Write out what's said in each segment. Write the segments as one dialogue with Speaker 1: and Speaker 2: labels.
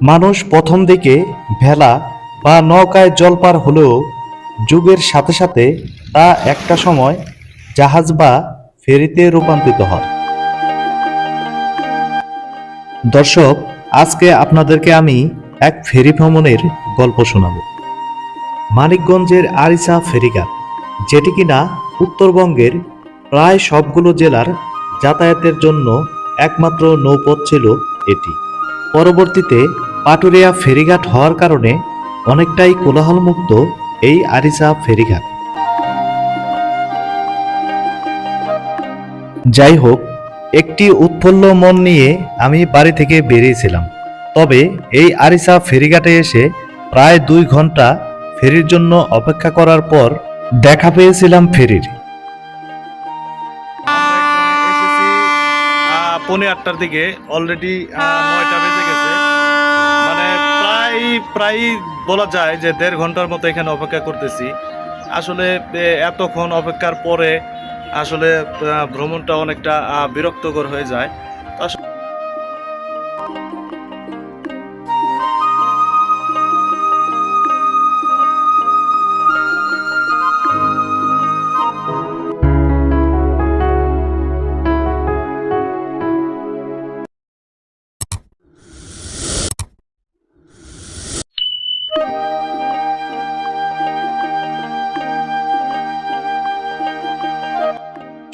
Speaker 1: মানুষ প্রথম দিকে ভেলা বা নৌকায় জল পার হলেও যুগের সাথে সাথে তা একটা সময় জাহাজ বা ফেরিতে রূপান্তরিত হয়। দর্শক, আজকে আপনাদেরকে আমি এক ফেরি ভ্রমণের গল্প শোনাব। মানিকগঞ্জের আরিসা ফেরিঘাট যেটি কিনা উত্তরবঙ্গের প্রায় সবগুলো জেলার যাতায়াতের জন্য একমাত্র নৌপথ ছিল এটি। পরবর্তীতে পাটুরিয়া ফেরিঘাট হওয়ার কারণে অনেকটাই কোলাহলমুক্ত এই আরিসা ফেরিঘাট। যাই হোক একটি উৎফুল্ল মন নিয়ে আমি বাড়ি থেকে বেরিয়েছিলাম। তবে এই আরিসা ফেরিঘাটে এসে প্রায় দুই ঘণ্টা ফেরির জন্য অপেক্ষা করার পর দেখা পেয়েছিলাম ফেরির।
Speaker 2: এসেছি আহ, পৌনে আটটার দিকে অলরেডি নয়টা প্রায় প্রায় বলা যায় যে দেড় ঘণ্টার মতো এখানে অপেক্ষা করতেছি। আসলে এতক্ষণ অপেক্ষার পরে আসলে ভ্রমণটা অনেকটা বিরক্তকর হয়ে যায়। তো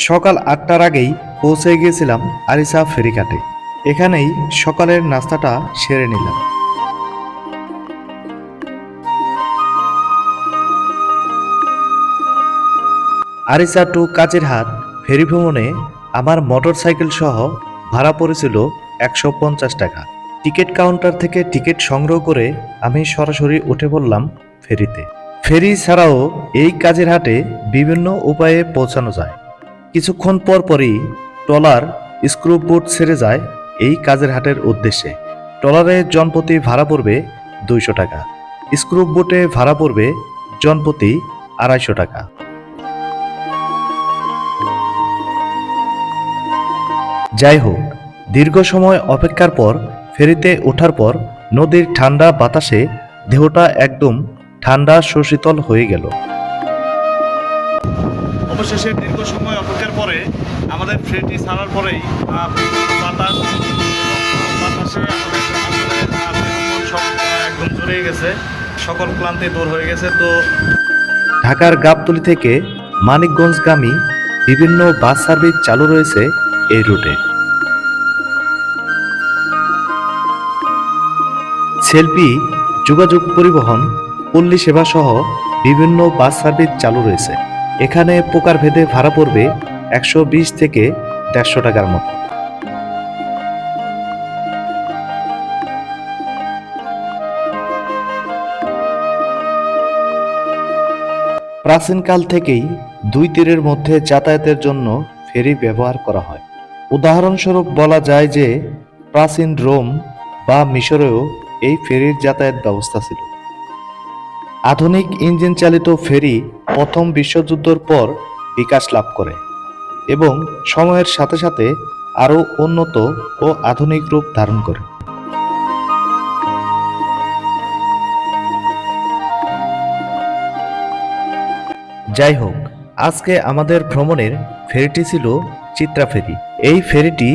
Speaker 1: সকাল আটটার আগেই পৌঁছে গিয়েছিলাম আরিসা ফেরিঘাটে। এখানেই সকালের নাস্তাটা সেরে নিলাম। আরিসা টু কাজিরহাট ফেরি ভ্রমণে আমার মোটর সাইকেল সহ ভাড়া পড়েছিল একশো পঞ্চাশ টাকা। টিকিট কাউন্টার থেকে টিকিট সংগ্রহ করে আমি সরাসরি উঠে পড়লাম ফেরিতে। ফেরি ছাড়াও এই কাজের হাটে বিভিন্ন উপায়ে পৌঁছানো যায়। কিছুক্ষণ পর পরই ট্রলার স্ক্রু বোট ছেড়ে যায় এই কাজের হাটের উদ্দেশ্যে। ট্রলারে জনপ্রতি ভাড়া পড়বে দুইশো টাকা। স্ক্রু বোটে ভাড়া পড়বে জনপ্রতি আড়াইশো টাকা। যাই হোক, দীর্ঘ সময় অপেক্ষার পর, ফেরিতে ওঠার পর নদীর ঠান্ডা বাতাসে দেহটা একদম ঠান্ডা সুশীতল হয়ে গেল।
Speaker 2: অবশেষে দীর্ঘ সময় অপেক্ষার পরে আমাদের ফ্রেটি ছাড়ার পরেই বাতাস সকল ক্লান্তি দূর হয়ে গেছে। তো
Speaker 1: ঢাকার গাবতলী থেকে মানিকগঞ্জগামী বিভিন্ন বাস সার্ভিস চালু রয়েছে এই রুটে। সেলফি, যোগাযোগ পরিবহন, পল্লী সেবা সহ বিভিন্ন বাস সার্ভিস চালু রয়েছে। এখানে প্রকার ভেদে ভাড়া পড়বে একশো বিশ থেকে দেড়শো টাকার মতো। প্রাচীনকাল থেকেই দুই তীরের মধ্যে যাতায়াতের জন্য ফেরি ব্যবহার করা হয়। উদাহরণস্বরূপ বলা যায় যে প্রাচীন রোম বা মিশরেও এই ফেরির যাতায়াত ব্যবস্থা ছিল। আধুনিক ইঞ্জিন চালিত ফেরি প্রথম বিশ্বযুদ্ধের পর বিকাশ লাভ করে এবং সময়ের সাথে সাথে আরও উন্নত ও আধুনিক রূপ ধারণ করে। যাই হোক, আজকে আমাদের ভ্রমণের ফেরিটি ছিল চিত্রা ফেরি। এই ফেরিটি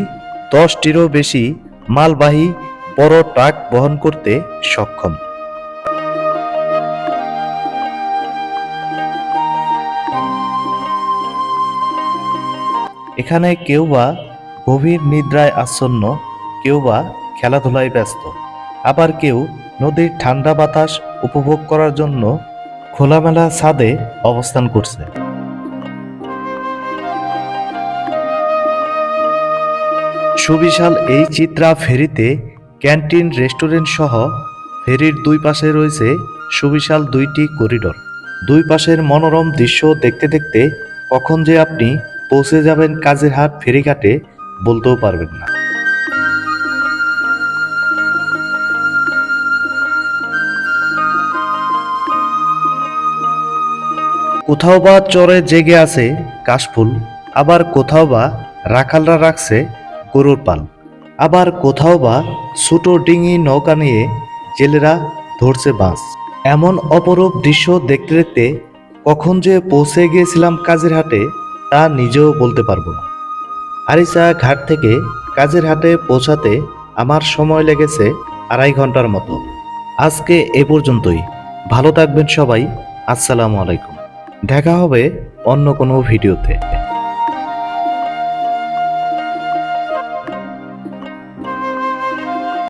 Speaker 1: দশটিরও বেশি মালবাহী বড় ট্রাক বহন করতে সক্ষম। এখানে কেউ বা গভীর নিদ্রায় আচ্ছন্ন, কেউ বা খেলাধুলায় ব্যস্ত। আবার কেউ নদীর ঠান্ডা বাতাস উপভোগ করার জন্য খোলামেলা ছাদে অবস্থান করছে। সুবিশাল এই চিত্রা ফেরিতে ক্যান্টিন, রেস্টুরেন্ট সহ ফেরির দুই পাশে রয়েছে সুবিশাল দুইটি করিডোর। দুই পাশের মনোরম দৃশ্য দেখতে দেখতে কখন যে আপনি পৌঁছে যাবেন কাজের কাজেরহাট ফেরিঘাটে বলতেও পারবেন না। কোথাও বা চরে জেগে আছে কাশফুল, আবার কোথাও বা রাখালরা রাখছে গরুর পাল, আবার কোথাও বা ছোট ডিঙি নৌকা নিয়ে জেলেরা ধরছে বাস এমন অপরূপ দৃশ্য দেখতে দেখতে কখন যে পৌঁছে গিয়েছিলাম কাজের হাটে তা নিজেও বলতে পারব না। আরিসা ঘাট থেকে কাজের হাটে পৌঁছাতে আমার সময় লেগেছে আড়াই ঘণ্টার মতো। আজকে এ পর্যন্তই। ভালো থাকবেন সবাই। আসসালামু আলাইকুম। দেখা হবে অন্য কোনো ভিডিওতে।